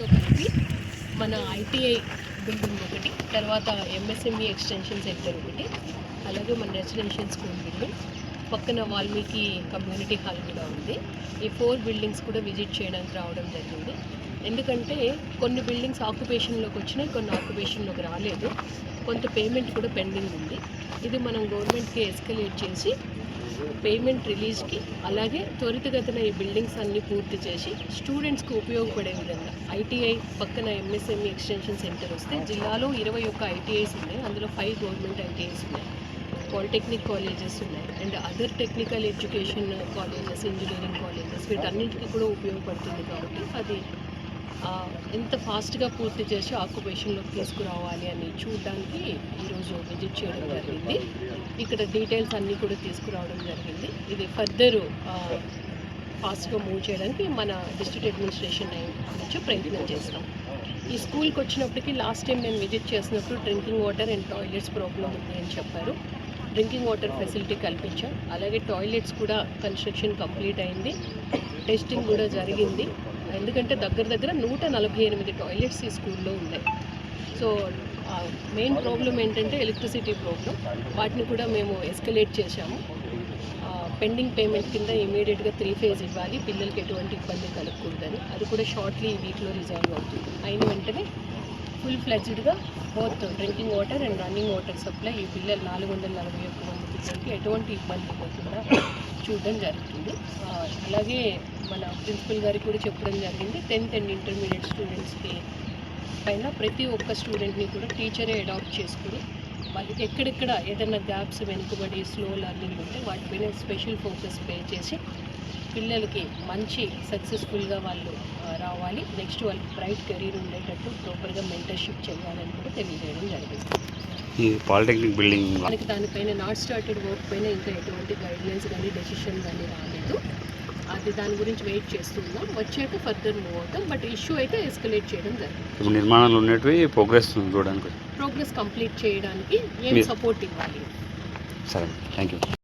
తో కలిపి మన ఐటీఐ బిల్డింగ్ ఒకటి తర్వాత ఎంఎస్ఎంఈ ఎక్స్టెన్షన్ సెంటర్ ఒకటి అలాగే మన రెసిడెన్షియల్ స్కూల్ బిల్డింగ్ పక్కన వాల్మీకి కమ్యూనిటీ హాల్ కూడా ఉంది. ఈ ఫోర్ బిల్డింగ్స్ కూడా విజిట్ చేయడానికి రావడం జరిగింది. ఎందుకంటే కొన్ని బిల్డింగ్స్ ఆక్యుపేషన్లోకి వచ్చినాయి కొన్ని ఆక్యుపేషన్లోకి రాలేదు. కొంత పేమెంట్ కూడా పెండింగ్ ఉంది. ఇది మనం గవర్నమెంట్కి ఎస్కలేట్ చేసి పేమెంట్ రిలీజ్కి అలాగే త్వరితగతిన ఈ బిల్డింగ్స్ అన్నీ పూర్తి చేసి స్టూడెంట్స్కి ఉపయోగపడే విధంగా ఐటీఐ పక్కన ఎంఎస్ఎంఈ ఎక్స్టెన్షన్ సెంటర్ వస్తే జిల్లాలో ఇరవై ఒక్క ఐటీఐస్ ఉన్నాయి. అందులో ఫైవ్ గవర్నమెంట్ ఐటీఐస్ ఉన్నాయి. పాలిటెక్నిక్ కాలేజెస్ ఉన్నాయి. And other technical education colleges engineering colleges వీటన్నింటికి కూడా ఉపయోగపడుతుంది కాబట్టి అది ఎంత ఫాస్ట్గా పూర్తి చేసి ఆక్యుపేషన్లోకి తీసుకురావాలి అని చూడడానికి ఈరోజు విజిట్ చేయడం జరిగింది. ఇక్కడ డీటెయిల్స్ అన్నీ కూడా తీసుకురావడం జరిగింది. ఇది ఫర్దర్ ఫాస్ట్గా మూవ్ చేయడానికి మన డిస్ట్రిక్ట్ అడ్మినిస్ట్రేషన్ నుంచి ప్రయత్నం చేస్తాం. ఈ స్కూల్కి వచ్చినప్పటికీ లాస్ట్ టైం నేను విజిట్ చేసినప్పుడు drinking water and toilets problem ఉంది అని చెప్పారు. డ్రింకింగ్ వాటర్ ఫెసిలిటీ కల్పించాం. అలాగే టాయిలెట్స్ కూడా కన్స్ట్రక్షన్ కంప్లీట్ అయింది. టెస్టింగ్ కూడా జరిగింది. ఎందుకంటే దగ్గర దగ్గర నూట నలభై ఎనిమిది టాయిలెట్స్ ఈ స్కూల్లో ఉన్నాయి. సో మెయిన్ ప్రాబ్లం ఏంటంటే ఎలక్ట్రిసిటీ ప్రాబ్లం వాటిని కూడా మేము ఎస్కలేట్ చేశాము. పెండింగ్ పేమెంట్ కింద ఇమీడియట్గా త్రీ ఫేజ్ ఇవ్వాలి. పిల్లలకి ఎటువంటి ఇబ్బంది కలగకూడదని. అది కూడా షార్ట్లీ ఈ వీక్లో రిజాల్వ్ అవుతుంది. అయిన వెంటనే full ఫ్లెజ్డ్గా both drinking water and running water supply ఈ పిల్లలు నాలుగు వందల నలభై ఒక్క మంది పిల్లలకి ఎటువంటి ఇబ్బంది లేకుండా చూడడం జరుగుతుంది. అలాగే మన ప్రిన్సిపల్ గారికి కూడా చెప్పడం జరిగింది. టెన్త్ అండ్ ఇంటర్మీడియట్ స్టూడెంట్స్కి పైన ప్రతి ఒక్క స్టూడెంట్ని కూడా టీచరే అడాప్ట్ చేసుకుని వాళ్ళకి ఎక్కడెక్కడ ఏదైనా గ్యాప్స్ వెనుకబడి స్లో లెర్నింగ్ ఉంటే వాటిపైన స్పెషల్ ఫోకస్ పే చేసి పిల్లలకి మంచి సక్సెస్ఫుల్గా వాళ్ళు రావాలి. నెక్స్ట్ వాళ్ళకి బ్రైట్ కెరీర్ ఉండేటట్టు ప్రాపర్గా మెంటర్షిప్ చేయాలని కూడా తెలియజేయడం జరిగింది. ఈ పాలిటెక్నిక్ బిల్డింగ్ మనకి దానిపైన నాట్ స్టార్టెడ్ వర్క్ పైన ఇంకా ఎటువంటి గైడ్లైన్స్ కానీ డెసిషన్ కానీ రాలేదు. అది దాని గురించి వెయిట్ చేస్తున్నాం. వచ్చాక ఫర్దర్ మూవ్ అవుతాం. బట్ ఇష్యూ అయితే ఎస్కలేట్ చేయడం జరిగింది ఇప్పుడు నిర్మాణాలు ఉన్నటివి ప్రోగ్రెస్ చూడడానికి. ప్రోగ్రెస్ కంప్లీట్ చేయడానికి ఏం సపోర్ట్ ఇవ్వాలి? సరే థ్యాంక్ యూ